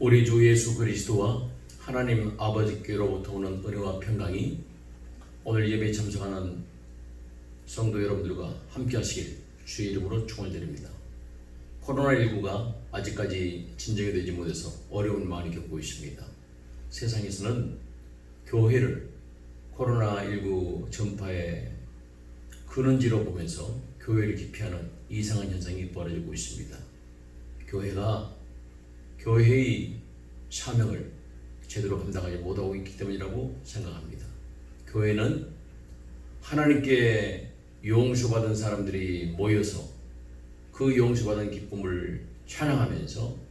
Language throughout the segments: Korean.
우리 주 예수 그리스도와 하나님 아버지께로부터 오는 은혜와 평강이 오늘 예배에 참석하는 성도 여러분들과 함께 하시길 주의 이름으로 축원드립니다. 코로나19가 아직까지 진정이 되지 못해서 어려움을 많이 겪고 있습니다. 세상에서는 교회를 코로나19 전파의 근원지로 보면서 교회를 기피하는 이상한 현상이 벌어지고 있습니다. 교회가 교회의 사명을 제대로 감당하지 못하고 있기 때문이라고 생각합니다. 교회는 하나님께 용서받은 사람들이 모여서 그 용서받은 기쁨을 찬양하면서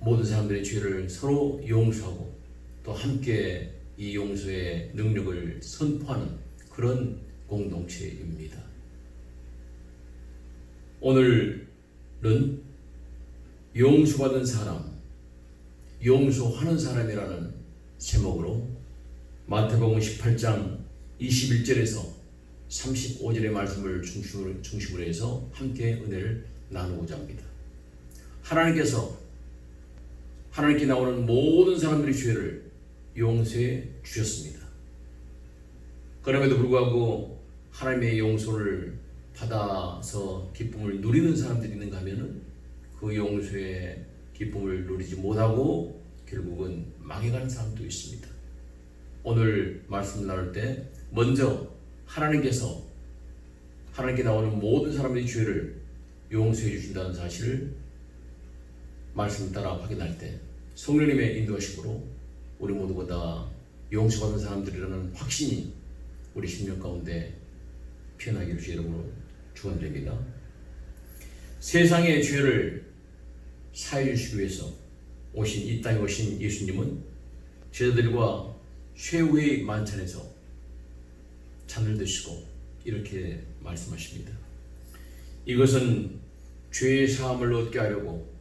모든 사람들의 죄를 서로 용서하고 또 함께 이 용서의 능력을 선포하는 그런 공동체입니다. 오늘은 용서받은 사람, 용서하는 사람이라는 제목으로 마태복음 18장 21절에서 35절의 말씀을 중심으로, 해서 함께 은혜를 나누고자 합니다. 하나님께서 하나님께 나오는 모든 사람들의 죄를 용서해 주셨습니다. 그럼에도 불구하고 하나님의 용서를 받아서 기쁨을 누리는 사람들이 있는가 하면은 그 용서의 기쁨을 누리지 못하고 결국은 망해가는 사람도 있습니다. 오늘 말씀 나눌 때 먼저 하나님께서 하나님께 나오는 모든 사람의 죄를 용서해 주신다는 사실을 말씀 따라 확인할 때 성령님의 인도하심으로 우리 모두가 다 용서받은 사람들이라는 확신이 우리 심령 가운데 피어나기를 주의 이름으로 축원드립니다. 세상의 죄를 사해 주시기 위해서 오신 이 땅에 오신 예수님은 제자들과 최후의 만찬에서 잔을 드시고 이렇게 말씀하십니다. 이것은 죄의 사함을 얻게 하려고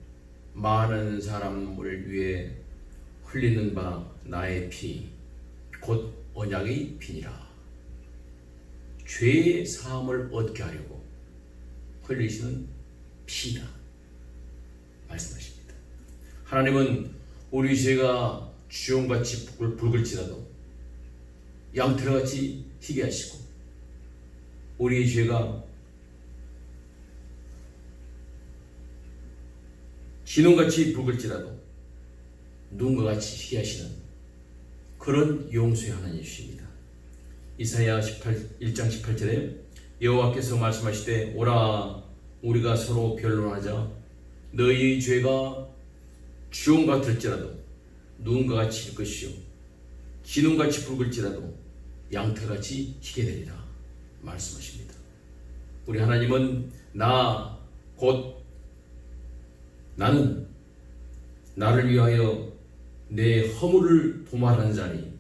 많은 사람을 위해 흘리는 바 나의 피, 곧 언약의 피니라. 죄의 사함을 얻게 하려고 흘리시는 피다. 말씀하십니다. 하나님은 우리 죄가 주용같이 붉을지라도 양털같이 희게 하시고 우리의 죄가 진홍같이 붉을지라도 눈과 같이 희게 하시는 그런 용서의 하나님이십니다. 이사야 18, 1장 18절에 여호와께서 말씀하시되 오라 우리가 서로 변론하자 너희의 죄가 주홍 같을지라도 눈과 같이 일 것이요 진홍같이 붉을지라도 양털같이 희게 되리라 말씀하십니다. 우리 하나님은 나 곧 나는 나를 위하여 내 허물을 도말하는 자니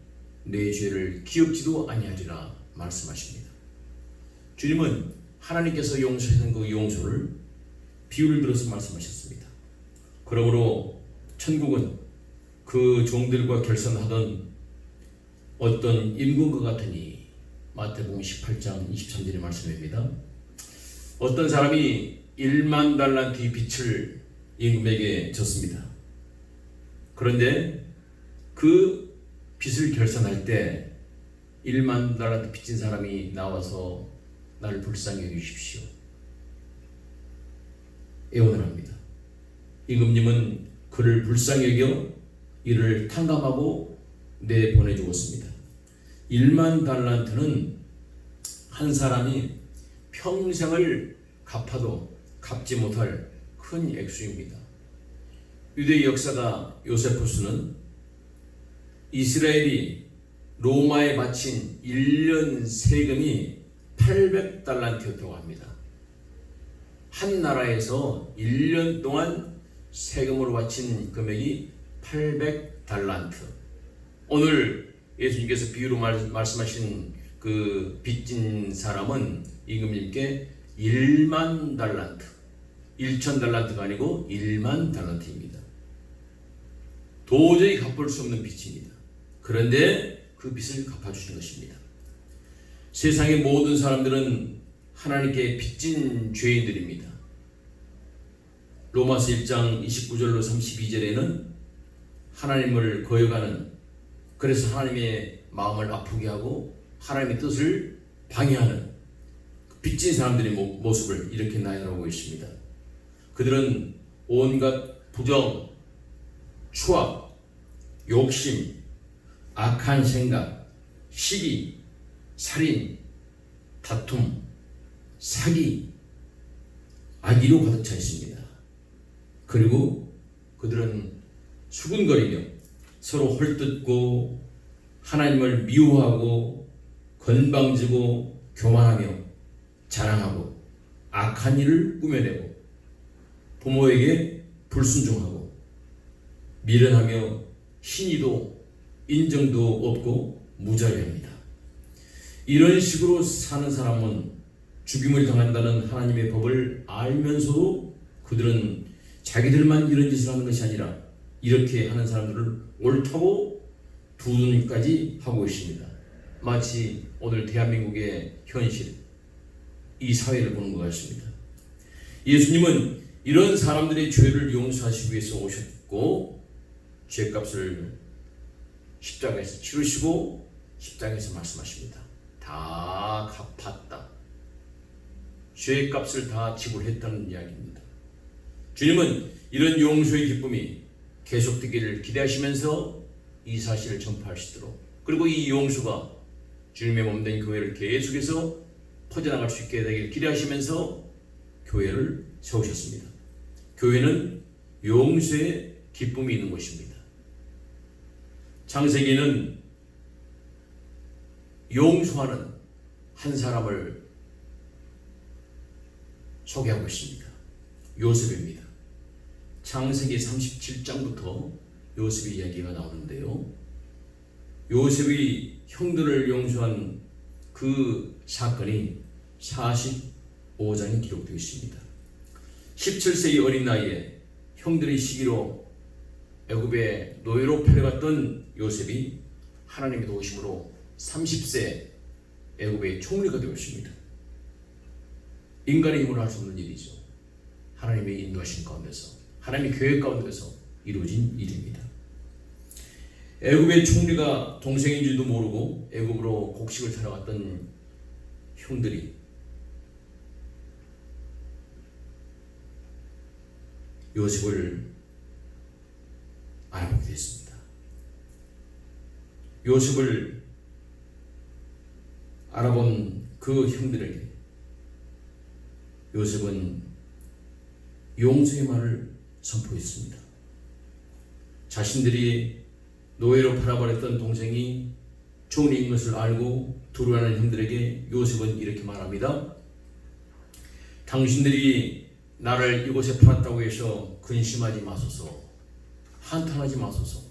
내 죄를 기억지도 아니하리라 말씀하십니다. 주님은 하나님께서 용서하신 그 용서를 비유를 들어서 말씀하셨습니다. 그러므로 천국은 그 종들과 결선하던 어떤 임금과 같으니 마태복음 18장 23절의 말씀입니다. 어떤 사람이 1만 달란트의 빛을 임금에게 줬습니다. 그런데 그 빚을 결산할 때 1만 달란트 빚진 사람이 나와서 나를 불쌍히 여기십시오. 애원을 합니다. 임금님은 그를 불쌍히 여겨 이를 탕감하고 내보내 주었습니다. 1만 달란트는 한 사람이 평생을 갚아도 갚지 못할 큰 액수입니다. 유대 역사가 요세푸스는 이스라엘이 로마에 바친 1년 세금이 800달란트였다고 합니다. 한 나라에서 1년 동안 세금으로 바친 금액이 800달란트. 오늘 예수님께서 비유로 말, 말씀하신 그 빚진 사람은 임금님께 1만 달란트, 1천 달란트가 아니고 1만 달란트입니다. 도저히 갚을 수 없는 빚입니다. 그런데 그 빚을 갚아주신 것입니다. 세상의 모든 사람들은 하나님께 빚진 죄인들입니다. 로마서 1장 29절로 32절에는 하나님을 거역하는 그래서 하나님의 마음을 아프게 하고 하나님의 뜻을 방해하는 그 빚진 사람들의 모- 모습을 이렇게 나열하고 있습니다. 그들은 온갖 부정, 추악, 욕심, 악한 생각, 시기, 살인, 다툼, 사기, 악의로 가득 차 있습니다. 그리고 그들은 수군거리며 서로 헐뜯고 하나님을 미워하고 건방지고 교만하며 자랑하고 악한 일을 꾸며내고 부모에게 불순종하고 미련하며 신의도 인정도 없고 무자비합니다. 이런 식으로 사는 사람은 죽임을 당한다는 하나님의 법을 알면서도 그들은 자기들만 이런 짓을 하는 것이 아니라 이렇게 하는 사람들을 옳다고 두둔까지 하고 있습니다. 마치 오늘 대한민국의 현실, 이 사회를 보는 것 같습니다. 예수님은 이런 사람들의 죄를 용서하시기 위해서 오셨고 죄값을 십자가에서 치르시고 십자가에서 말씀하십니다. 다 갚았다. 죄값을 다 지불했다는 이야기입니다. 주님은 이런 용서의 기쁨이 계속되기를 기대하시면서 이 사실을 전파하시도록 그리고 이 용서가 주님의 몸된 교회를 계속해서 퍼져나갈 수 있게 되기를 기대하시면서 교회를 세우셨습니다. 교회는 용서의 기쁨이 있는 곳입니다. 창세기는 용서하는 한 사람을 소개하고 있습니다. 요셉입니다. 창세기 37장부터 요셉의 이야기가 나오는데요. 요셉이 형들을 용서한 그 사건이 45장에 기록되어 있습니다. 17세의 어린 나이에 형들의 시기로 애굽의 노예로 팔려갔던 요셉이 하나님의 도우심으로 30세 애굽의 총리가 되었습니다. 인간의 힘으로 할 수 없는 일이죠. 하나님의 인도하신 가운데서 하나님의 계획 가운데서 이루어진 일입니다. 애굽의 총리가 동생인지도 모르고 애굽으로 곡식을 타러 갔던 형들이 요셉을 알아보게 됐습니다. 요셉을 알아본 그 형들에게 요셉은 용서의 말을 선포했습니다. 자신들이 노예로 팔아버렸던 동생이 종인 것을 알고 두려워하는 형들에게 요셉은 이렇게 말합니다. 당신들이 나를 이곳에 팔았다고 해서 근심하지 마소서. 한탄하지 마소서.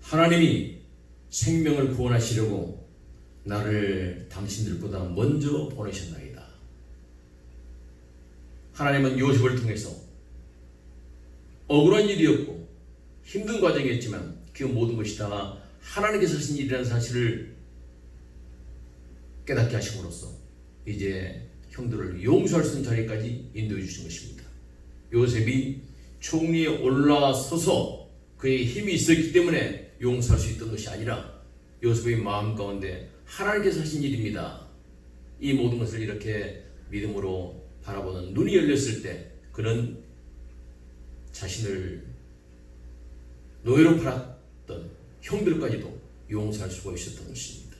하나님이 생명을 구원하시려고 나를 당신들보다 먼저 보내셨나이다. 하나님은 요셉을 통해서 억울한 일이었고 힘든 과정이었지만 그 모든 것이 다 하나님께서 하신 일이라는 사실을 깨닫게 하심으로써 이제 형들을 용서할 수 있는 자리까지 인도해 주신 것입니다. 요셉이 총리에 올라서서 그의 힘이 있었기 때문에 용서할 수 있던 것이 아니라 요셉의 마음 가운데 하나님께서 하신 일입니다. 이 모든 것을 이렇게 믿음으로 바라보는 눈이 열렸을 때 그는 자신을 노예로 팔았던 형들까지도 용서할 수가 있었던 것입니다.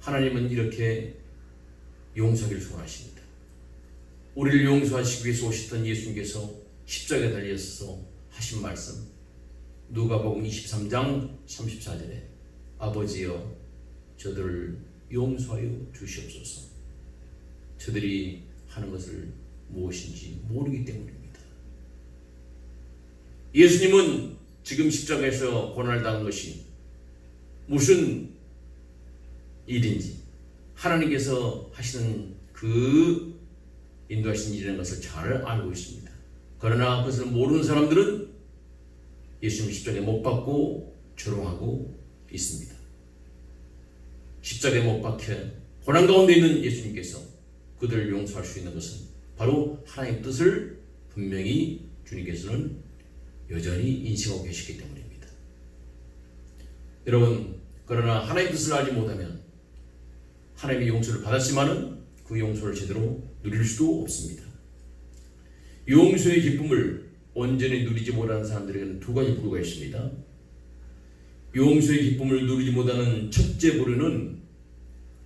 하나님은 이렇게 용서하기를 소원하십니다. 우리를 용서하시기 위해서 오셨던 예수님께서 십자가에 달려서 하신 말씀 누가복음 23장 34절에 아버지여 저들을 용서하여 주시옵소서. 저들이 하는 것을 무엇인지 모르기 때문입니다. 예수님은 지금 십자가에서 고난을 당한 것이 무슨 일인지 하나님께서 하시는 그 인도하신 일이라는 것을 잘 알고 있습니다. 그러나 그것을 모르는 사람들은 예수님 십자가에 못 박고 조롱하고 있습니다. 십자가에 못 박혀 고난 가운데 있는 예수님께서 그들을 용서할 수 있는 것은 바로 하나님의 뜻을 분명히 주님께서는 여전히 인식하고 계시기 때문입니다. 여러분, 그러나 하나님의 뜻을 알지 못하면 하나님의 용서를 받았지만은 그 용서를 제대로 누릴 수도 없습니다. 용서의 기쁨을 온전히 누리지 못하는 사람들에게는 두 가지 부류가 있습니다. 용서의 기쁨을 누리지 못하는 첫째 부류는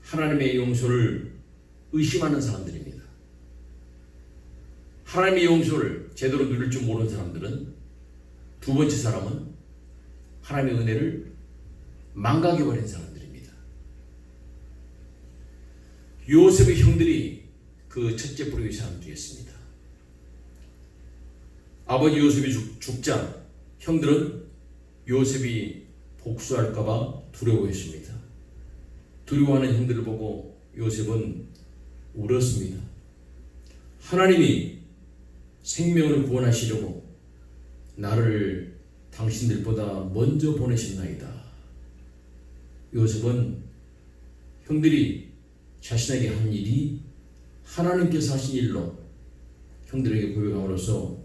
하나님의 용서를 의심하는 사람들입니다. 하나님의 용서를 제대로 누릴 줄 모르는 사람들은 두 번째 사람은 하나님의 은혜를 망각해버린 사람들입니다. 요셉의 형들이 그 첫째 부류의 사람들이었습니다. 아버지 요셉이 죽, 죽자 형들은 요셉이 복수할까봐 두려워했습니다. 두려워하는 형들을 보고 요셉은 울었습니다. 하나님이 생명을 구원하시려고 나를 당신들보다 먼저 보내셨나이다. 요셉은 형들이 자신에게 한 일이 하나님께서 하신 일로 형들에게 고백함으로써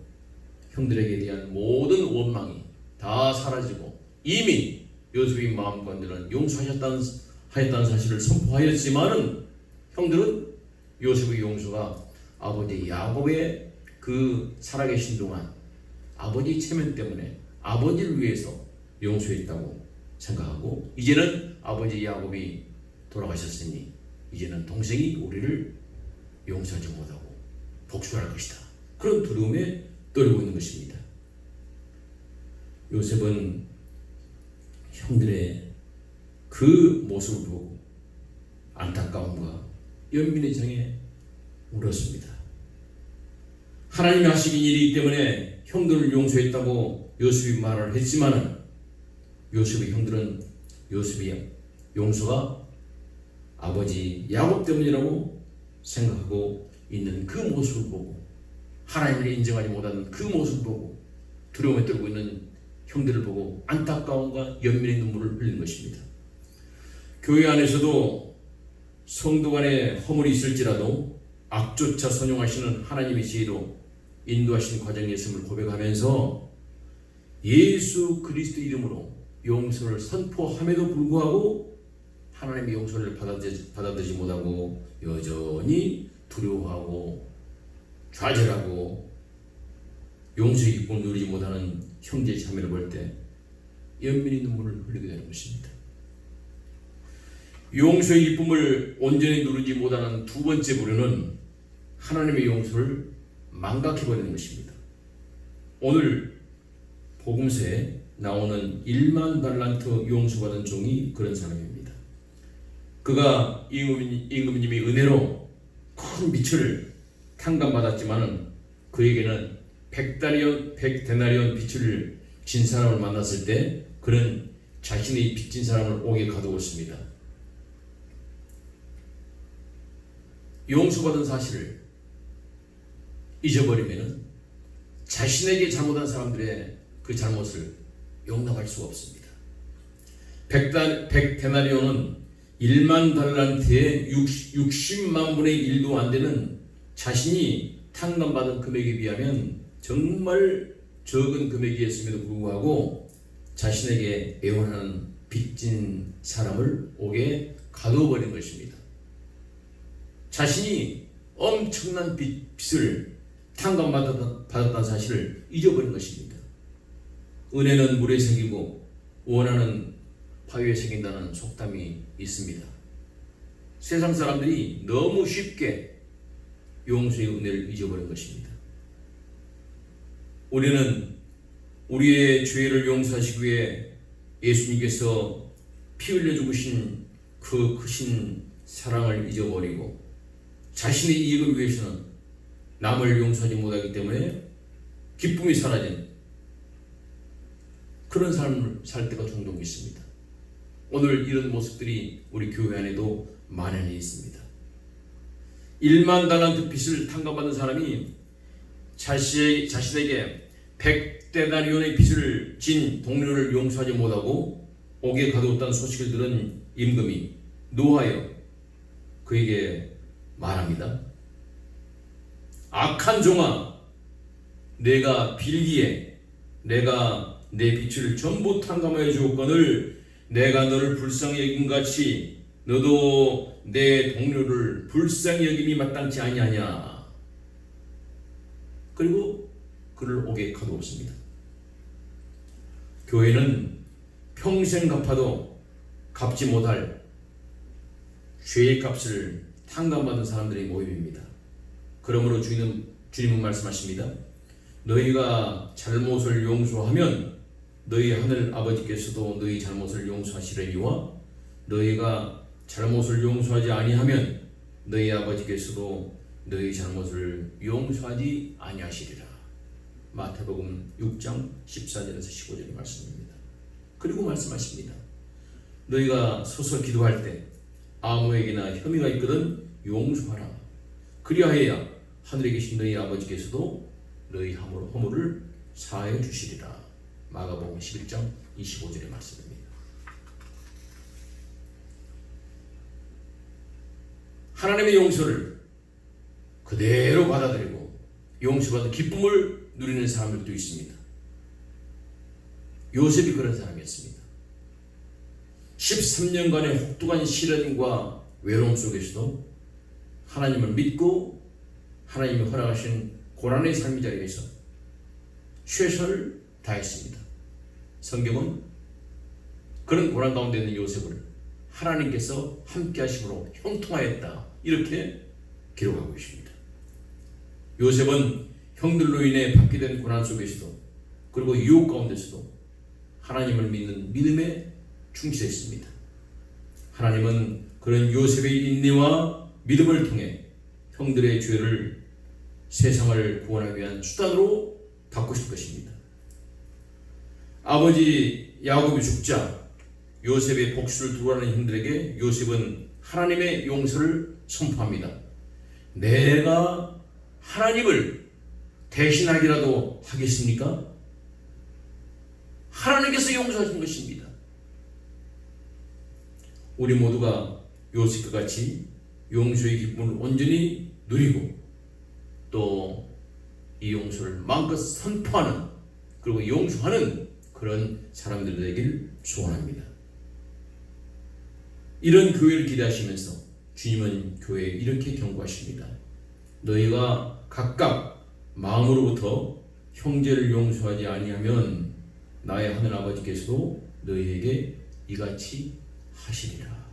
형들에게 대한 모든 원망이 다 사라지고 이미 요셉의 마음관들은 용서하셨다는 하였다는 사실을 선포하였지만은 형들은 요셉의 용서가 아버지 야곱의 그 살아계신 동안 아버지 체면 때문에 아버지를 위해서 용서했다고 생각하고 이제는 아버지 야곱이 돌아가셨으니 이제는 동생이 우리를 용서하지 못하고 복수할 것이다. 그런 두려움에 떨고 있는 것입니다. 요셉은 형들의 그 모습을 보고 안타까움과 연민의 장에 울었습니다. 하나님이 하시긴 일이기 때문에 형들을 용서했다고 요셉이 말을 했지만은 요셉의 형들은 요셉이 용서가 아버지 야곱 때문이라고 생각하고 있는 그 모습을 보고 하나님을 인정하지 못하는 그 모습을 보고 두려움에 떨고 있는 형들을 보고 안타까움과 연민의 눈물을 흘리는 것입니다. 교회 안에서도 성도 간에 허물이 있을지라도 악조차 선용하시는 하나님의 지혜로 인도하신 과정이 있음을 고백하면서 예수 그리스도 이름으로 용서를 선포함에도 불구하고 하나님의 용서를 받아들이지, 받아들이지 못하고 여전히 두려워하고 좌절하고 용서의 기쁨을 누리지 못하는 형제 자매를 볼 때 연민의 눈물을 흘리게 되는 것입니다. 용서의 기쁨을 온전히 누리지 못하는 두 번째 부류는 하나님의 용서를 망각해버리는 것입니다. 오늘 복음서에 나오는 1만 달란트 용서받은 종이 그런 사람입니다. 그가 임금님이 은혜로 큰 빛을 탕감받았지만은 그에게는 백다리온 백데나리온 빛을 진 사람을 만났을 때 그는 자신의 빚진 사람을 옥에 가두었습니다. 용서받은 사실을 잊어버리면 자신에게 잘못한 사람들의 그 잘못을 용납할 수가 없습니다. 백단, 백데나리온은 1만 달란트의 60, 만 분의 1도 안 되는 자신이 탕감받은 금액에 비하면 정말 적은 금액이었음에도 불구하고 자신에게 애원하는 빚진 사람을 옥에 가둬버린 것입니다. 자신이 엄청난 빚을 탕감받았다는 사실을 잊어버린 것입니다. 은혜는 물에 생기고 원하는 바위에 생긴다는 속담이 있습니다. 세상 사람들이 너무 쉽게 용서의 은혜를 잊어버린 것입니다. 우리는 우리의 죄를 용서하시기 위해 예수님께서 피 흘려 죽으신 그 크신 사랑을 잊어버리고 자신의 이익을 위해서는 남을 용서하지 못하기 때문에 기쁨이 사라진 그런 삶을 살 때가 종종 있습니다. 오늘 이런 모습들이 우리 교회 안에도 만연히 있습니다. 1만 달란트 빚을 탕감받은 사람이 자신, 자신에게 100데나리온의 빚을 진 동료를 용서하지 못하고 옥에 가두었다는 소식을 들은 임금이 노하여 그에게 말합니다. 악한 종아, 내가 빌기에 내가 내 빛을 전부 탕감하여 주었거늘 내가 너를 불쌍히 여긴 같이 너도 내 동료를 불쌍히 여김이 마땅치 아니하냐 그리고 그를 오게 가두었습니다. 교회는 평생 갚아도 갚지 못할 죄의 값을 탕감받은 사람들의 모임입니다. 그러므로 주님은, 주님은 말씀하십니다. 너희가 잘못을 용서하면 너희 하늘 아버지께서도 너희 잘못을 용서하시려니와 너희가 잘못을 용서하지 아니하면 너희 아버지께서도 너희 잘못을 용서하지 아니하시리라. 마태복음 6장 14절에서 15절의 말씀입니다. 그리고 말씀하십니다. 너희가 서서 기도할 때 아무에게나 혐의가 있거든 용서하라. 그리하여야 하늘에 계신 너희 아버지께서도 너희 허물, 허물을 사하여 주시리라. 마가복음 11장 25절의 말씀입니다. 하나님의 용서를 그대로 받아들이고 용서받은 기쁨을 누리는 사람들도 있습니다. 요셉이 그런 사람이었습니다. 13년간의 혹독한 시련과 외로움 속에서도 하나님을 믿고 하나님이 허락하신 고난의 삶의 자리에서 최선을 다했습니다. 성경은 그런 고난 가운데 있는 요셉을 하나님께서 함께 하심으로 형통하였다. 이렇게 기록하고 있습니다. 요셉은 형들로 인해 받게 된 고난 속에서도 그리고 유혹 가운데서도 하나님을 믿는 믿음에 충실했습니다. 하나님은 그런 요셉의 인내와 믿음을 통해 형들의 죄를 세상을 구원하기 위한 수단으로 바꾸실 것입니다. 아버지 야곱이 죽자 요셉의 복수를 두려하는 형들에게 요셉은 하나님의 용서를 선포합니다. 내가 하나님을 대신하기라도 하겠습니까? 하나님께서 용서하신 것입니다. 우리 모두가 요셉과 같이 용서의 기쁨을 온전히 누리고 또 이 용서를 마음껏 선포하는 그리고 용서하는 그런 사람들 되길 소원합니다. 이런 교회를 기대하시면서 주님은 교회에 이렇게 경고하십니다. 너희가 각각 마음으로부터 형제를 용서하지 아니하면 나의 하늘 아버지께서도 너희에게 이같이 하시리라.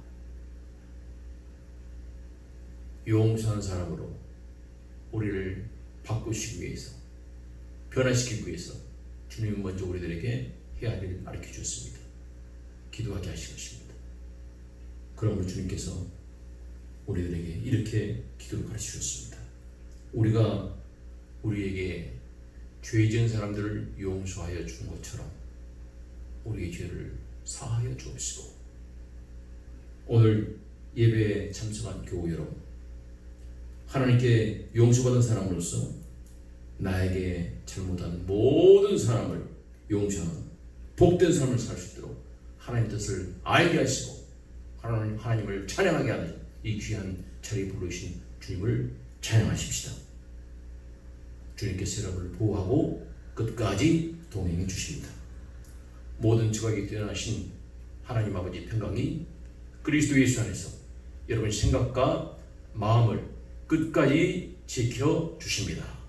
용서하는 사람으로 우리를 바꾸시기 위해서 변화시키기 위해서 주님은 먼저 우리들에게 해야 할 일을 가르쳐 주셨습니다. 기도하게 하신 것입니다. 그러므로 주님께서 우리들에게 이렇게 기도를 가르쳐 주셨습니다. 우리가 우리에게 죄 지은 사람들을 용서하여 준 것처럼 우리의 죄를 사하여 주옵시고 오늘 예배에 참석한 교우 여러분 하나님께 용서받은 사람으로서 나에게 잘못한 모든 사람을 용서하는 복된 삶을 살 수 있도록 하나님 뜻을 알게 하시고 하나님, 하나님을 찬양하게 하는 이 귀한 자리에 부르신 주님을 찬양하십시다. 주님께서 여러분을 보호하고 끝까지 동행해 주십니다. 모든 지각이 뛰어나신 하나님 아버지 평강이 그리스도 예수 안에서 여러분 생각과 마음을 끝까지 지켜 주십니다.